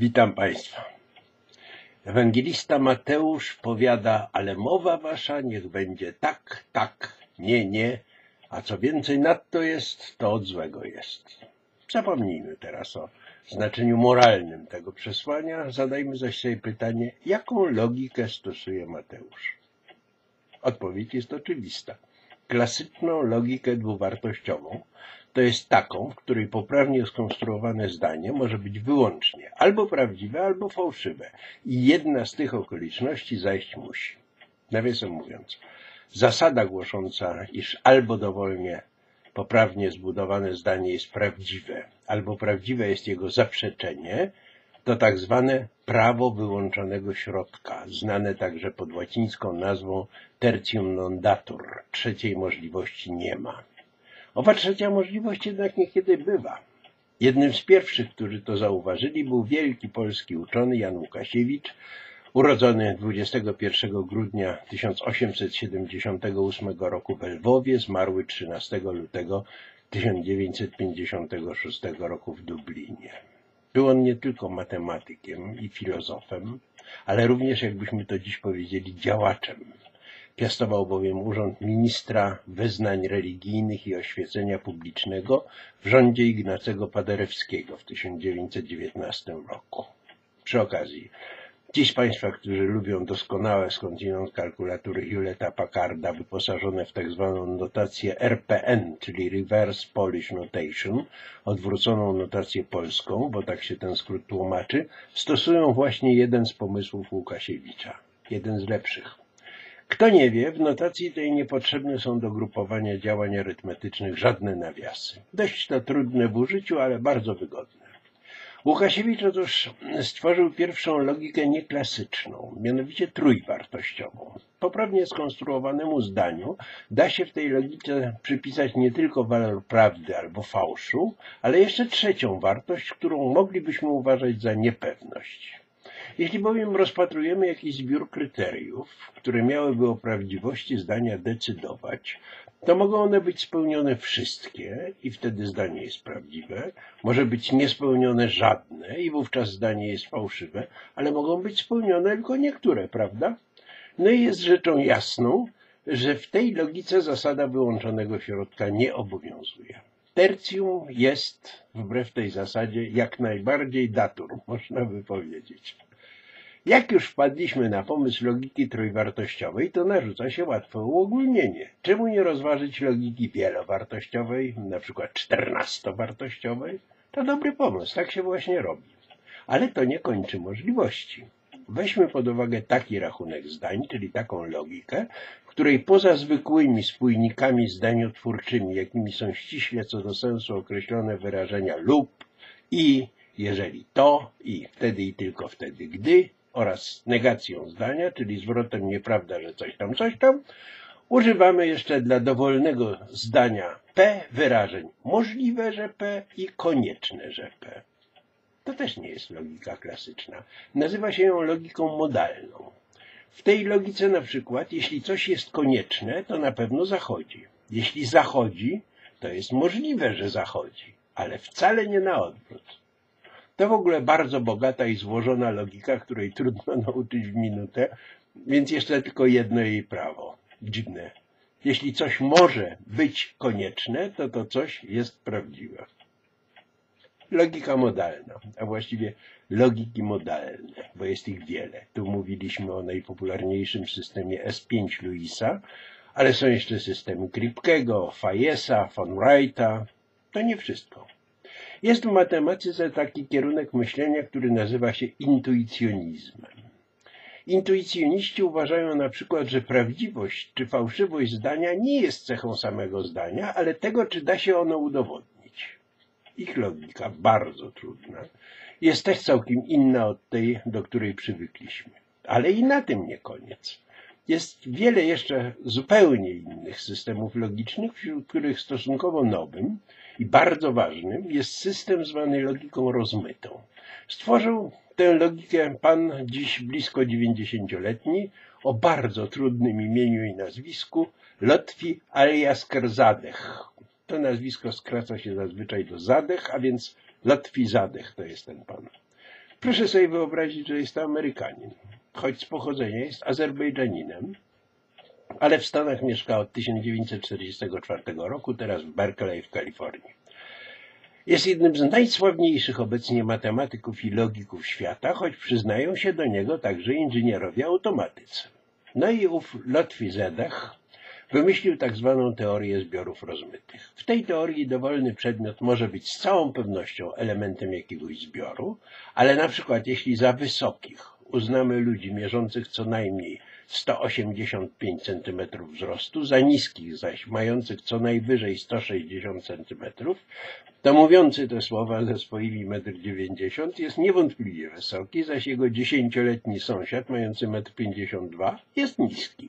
Witam Państwa. Ewangelista Mateusz powiada, ale mowa wasza niech będzie tak, tak, nie, nie, a co więcej nadto jest, to od złego jest. Zapomnijmy teraz o znaczeniu moralnym tego przesłania, zadajmy zaś sobie pytanie, jaką logikę stosuje Mateusz? Odpowiedź jest oczywista. Klasyczną logikę dwuwartościową, to jest taką, w której poprawnie skonstruowane zdanie może być wyłącznie albo prawdziwe, albo fałszywe i jedna z tych okoliczności zajść musi. Nawiasem mówiąc, zasada głosząca, iż albo dowolnie poprawnie zbudowane zdanie jest prawdziwe, albo prawdziwe jest jego zaprzeczenie, to tak zwane prawo wyłączonego środka, znane także pod łacińską nazwą tertium non datur, trzeciej możliwości nie ma. Owa trzecia możliwość jednak niekiedy bywa. Jednym z pierwszych, którzy to zauważyli, był wielki polski uczony Jan Łukasiewicz, urodzony 21 grudnia 1878 roku w Lwowie, zmarły 13 lutego 1956 roku w Dublinie. Był on nie tylko matematykiem i filozofem, ale również, jakbyśmy to dziś powiedzieli, działaczem Piastował bowiem urząd ministra wyznań religijnych i oświecenia publicznego w rządzie Ignacego Paderewskiego w 1919 roku. Przy okazji, z Państwa, którzy lubią doskonałe skądinąd kalkulatury Hewletta Packarda wyposażone w tak zwaną notację RPN, czyli Reverse Polish Notation, odwróconą notację polską, bo tak się ten skrót tłumaczy, stosują właśnie jeden z pomysłów Łukasiewicza, jeden z lepszych. Kto nie wie, w notacji tej niepotrzebne są do grupowania działań arytmetycznych żadne nawiasy. Dość to trudne w użyciu, ale bardzo wygodne. Łukasiewicz otóż stworzył pierwszą logikę nieklasyczną, mianowicie trójwartościową. Poprawnie skonstruowanemu zdaniu da się w tej logice przypisać nie tylko walor prawdy albo fałszu, ale jeszcze trzecią wartość, którą moglibyśmy uważać za niepewność. Jeśli bowiem rozpatrujemy jakiś zbiór kryteriów, które miałyby o prawdziwości zdania decydować, to mogą one być spełnione wszystkie i wtedy zdanie jest prawdziwe, może być niespełnione żadne i wówczas zdanie jest fałszywe, ale mogą być spełnione tylko niektóre, prawda? No i jest rzeczą jasną, że w tej logice zasada wyłączonego środka nie obowiązuje. Tertium jest, wbrew tej zasadzie, jak najbardziej datur, można by powiedzieć. Jak już wpadliśmy na pomysł logiki trójwartościowej, to narzuca się łatwe uogólnienie. Czemu nie rozważyć logiki wielowartościowej, na przykład czternastowartościowej? To dobry pomysł, tak się właśnie robi. Ale to nie kończy możliwości. Weźmy pod uwagę taki rachunek zdań, czyli taką logikę, w której poza zwykłymi spójnikami zdaniotwórczymi, jakimi są ściśle co do sensu określone wyrażenia lub i, jeżeli to, i wtedy i tylko wtedy, gdy, oraz negacją zdania, czyli zwrotem nieprawda, że coś tam, coś tam, używamy jeszcze dla dowolnego zdania P wyrażeń możliwe, że P i konieczne, że P. To też nie jest logika klasyczna. Nazywa się ją logiką modalną. W tej logice na przykład, jeśli coś jest konieczne, to na pewno zachodzi. Jeśli zachodzi, to jest możliwe, że zachodzi, ale wcale nie na odwrót. To w ogóle bardzo bogata i złożona logika, której trudno nauczyć w minutę, więc jeszcze tylko jedno jej prawo. Dziwne. Jeśli coś może być konieczne, to to coś jest prawdziwe. Logika modalna, a właściwie logiki modalne, bo jest ich wiele. Tu mówiliśmy o najpopularniejszym systemie S5 Louisa, ale są jeszcze systemy Kripkego, Fayesa, von Wrighta. To nie wszystko. Jest w matematyce taki kierunek myślenia, który nazywa się intuicjonizmem. Intuicjoniści uważają na przykład, że prawdziwość czy fałszywość zdania nie jest cechą samego zdania, ale tego, czy da się ono udowodnić. Ich logika, bardzo trudna, jest też całkiem inna od tej, do której przywykliśmy. Ale i na tym nie koniec. Jest wiele jeszcze zupełnie innych systemów logicznych, wśród których stosunkowo nowym i bardzo ważnym jest system zwany logiką rozmytą. Stworzył tę logikę pan dziś blisko 90-letni o bardzo trudnym imieniu i nazwisku Lotfi Aliaskar Zadech. To nazwisko skraca się zazwyczaj do Zadech, a więc Lotfi Zadech to jest ten pan. Proszę sobie wyobrazić, że jest to Amerykanin, choć z pochodzenia jest Azerbejdżaninem, ale w Stanach mieszka od 1944 roku, teraz w Berkeley w Kalifornii. Jest jednym z najsławniejszych obecnie matematyków i logików świata, choć przyznają się do niego także inżynierowie automatycy. No i ów Lotfi Zedach wymyślił tak zwaną teorię zbiorów rozmytych. W tej teorii dowolny przedmiot może być z całą pewnością elementem jakiegoś zbioru, ale na przykład jeśli za wysokich uznamy ludzi mierzących co najmniej 185 cm wzrostu, za niskich zaś mających co najwyżej 160 cm, to mówiący te słowa ze swoimi 1,90 m jest niewątpliwie wysoki, zaś jego dziesięcioletni sąsiad mający 1,52 m jest niski.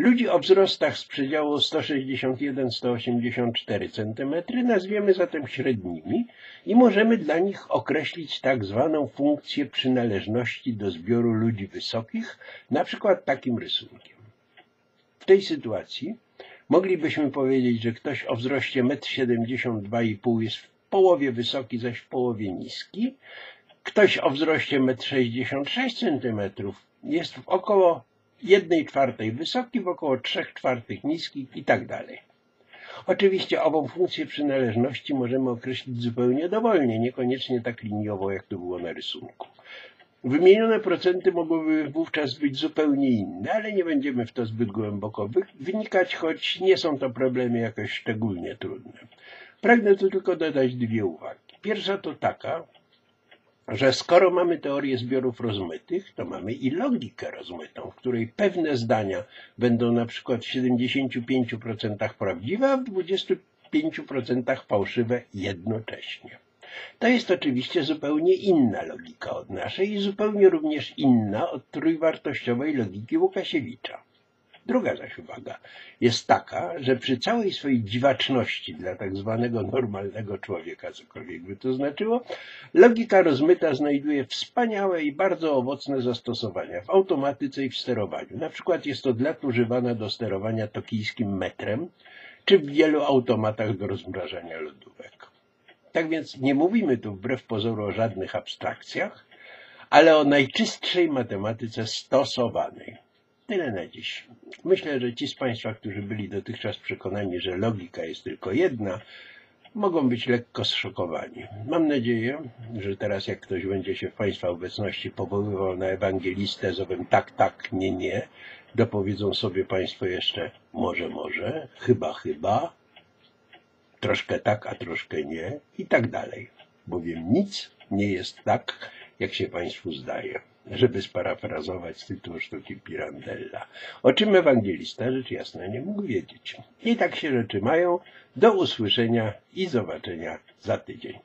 Ludzi o wzrostach z przedziału 161-184 cm nazwiemy zatem średnimi i możemy dla nich określić tak zwaną funkcję przynależności do zbioru ludzi wysokich, na przykład takim rysunkiem. W tej sytuacji moglibyśmy powiedzieć, że ktoś o wzroście 1,72,5 m jest w połowie wysoki, zaś w połowie niski. Ktoś o wzroście 1,66 cm jest w około jednej czwartej wysoki, w około trzech czwartych niskich i tak dalej. Oczywiście ową funkcję przynależności możemy określić zupełnie dowolnie, niekoniecznie tak liniowo, jak to było na rysunku. Wymienione procenty mogłyby wówczas być zupełnie inne, ale nie będziemy w to zbyt głęboko wnikać, choć nie są to problemy jakoś szczególnie trudne. Pragnę tu tylko dodać dwie uwagi. Pierwsza to taka, że skoro mamy teorię zbiorów rozmytych, to mamy i logikę rozmytą, w której pewne zdania będą na przykład w 75% prawdziwe, a w 25% fałszywe jednocześnie. To jest oczywiście zupełnie inna logika od naszej i zupełnie również inna od trójwartościowej logiki Łukasiewicza. Druga zaś uwaga jest taka, że przy całej swojej dziwaczności dla tak zwanego normalnego człowieka, cokolwiek by to znaczyło, logika rozmyta znajduje wspaniałe i bardzo owocne zastosowania w automatyce i w sterowaniu. Na przykład jest od lat używana do sterowania tokijskim metrem, czy w wielu automatach do rozmrażania lodówek. Tak więc nie mówimy tu wbrew pozoru o żadnych abstrakcjach, ale o najczystszej matematyce stosowanej. Tyle na dziś. Myślę, że ci z Państwa, którzy byli dotychczas przekonani, że logika jest tylko jedna, mogą być lekko zszokowani. Mam nadzieję, że teraz jak ktoś będzie się w Państwa obecności powoływał na ewangelistę z owym tak, tak, nie, nie, dopowiedzą sobie Państwo jeszcze może, może, chyba, chyba, troszkę tak, a troszkę nie i tak dalej. Bowiem nic nie jest tak, jak się Państwu zdaje żeby sparafrazować z tytułu sztuki Pirandella. O czym ewangelista rzecz jasna nie mógł wiedzieć. I tak się rzeczy mają. Do usłyszenia i zobaczenia za tydzień.